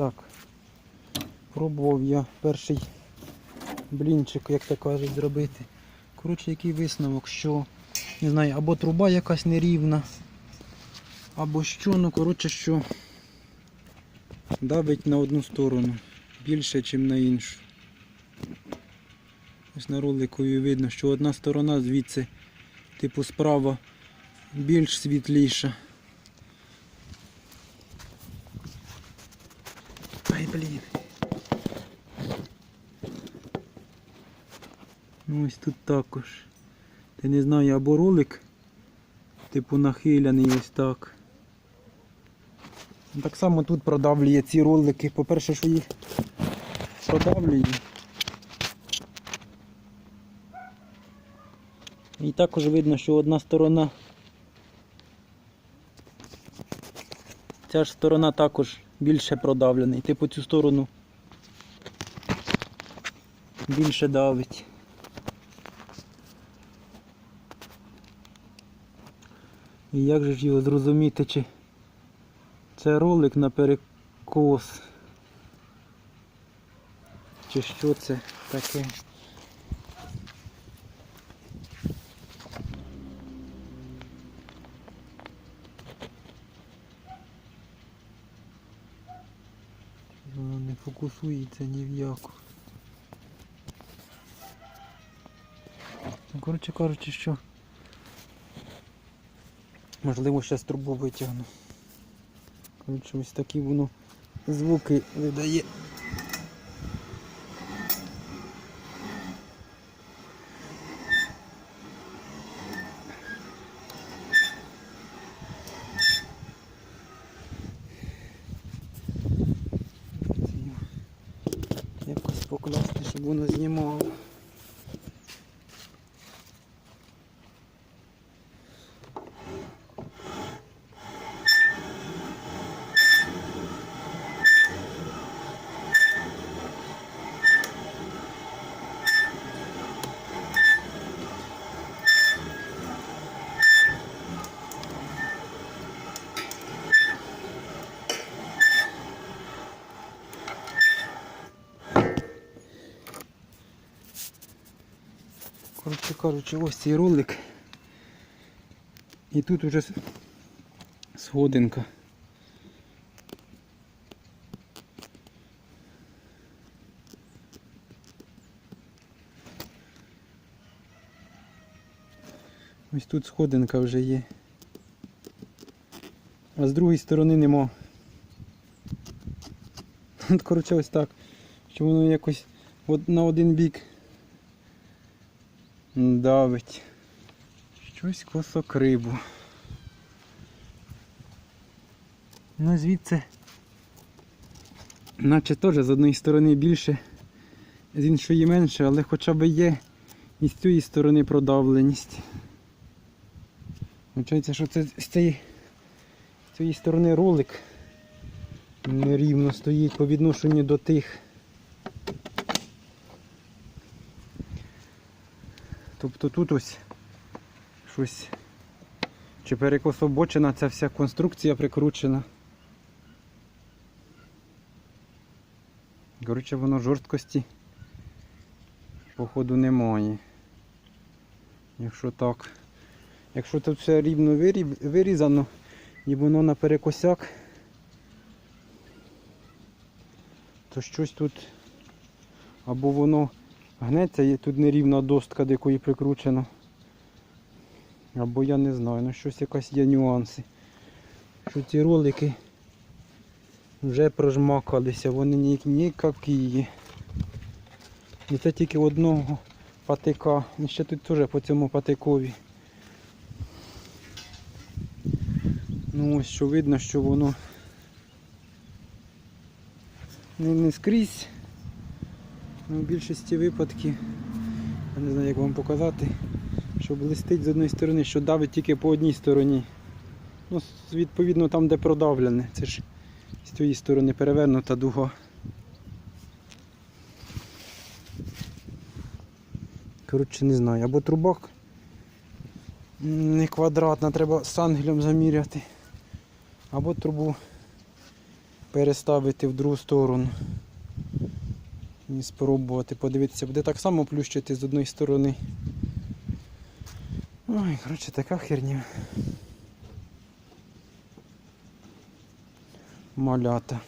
Так. Пробував я перший блінчик, як то кажуть, зробити. Коротше, який висновок, що не знаю, або труба якась нерівна, або що, ну коротше, що давить на одну сторону більше, ніж на іншу. Ось на роликові видно, що одна сторона звідси, типу справа, більш світліша. Ай, блін. Ну ось тут також. Ти не знаю, або ролик, типу нахиляний ось так. Так само тут продавлює ці ролики. По-перше, що їх продавлює. І також видно, що одна сторона. Ця ж сторона також більше продавлена. І типу цю сторону більше давить. І як же ж його зрозуміти, чи це ролик на перекос? Чи що це таке? Воно не фокусується ні в яку. Ну, коротше кажучи, що можливо зараз трубу витягну. Коротше, ось такі воно звуки видає. Якось покласти, щоб воно знімало. Коротше кажучи, ось цей ролик. І тут уже сходинка. Ось тут сходинка вже є. А з другої сторони нема. От, коротше, ось так. Що воно якось на один бік давить. Щось косокрибу. Ну звідси, наче теж з однієї сторони більше, з іншої менше, але хоча б є і з цієї сторони продавленість. Виходить, що це з цієї, з цієї сторони ролик нерівно стоїть по відношенню до тих. Тобто тут ось щось чи перекособочена ця вся конструкція прикручена. Коротше, воно жорсткості походу немає. Якщо так. Якщо тут все рівно вирізано і воно на перекосяк, то щось тут або воно гнеться, і тут нерівна достка, до якої прикручено. Або я не знаю, ну щось якась є нюанси. Що ці ролики вже прожмакалися, вони ні, ніякі є. І це тільки одного патика. І ще тут теж по цьому патикові. Ну ось що видно, що воно не, не скрізь. Ну, в більшості випадків, я не знаю як вам показати, що блистить з одної сторони, що давить тільки по одній стороні. Ну, відповідно там, де продавлене. Це ж з цієї сторони перевернута дуга. Коротше, не знаю. Або труба не квадратна, треба з ангелем заміряти. Або трубу переставити в другу сторону. І спробувати подивитися, буде так само плющити з одної сторони. Ой, коротше, така херня. Малята.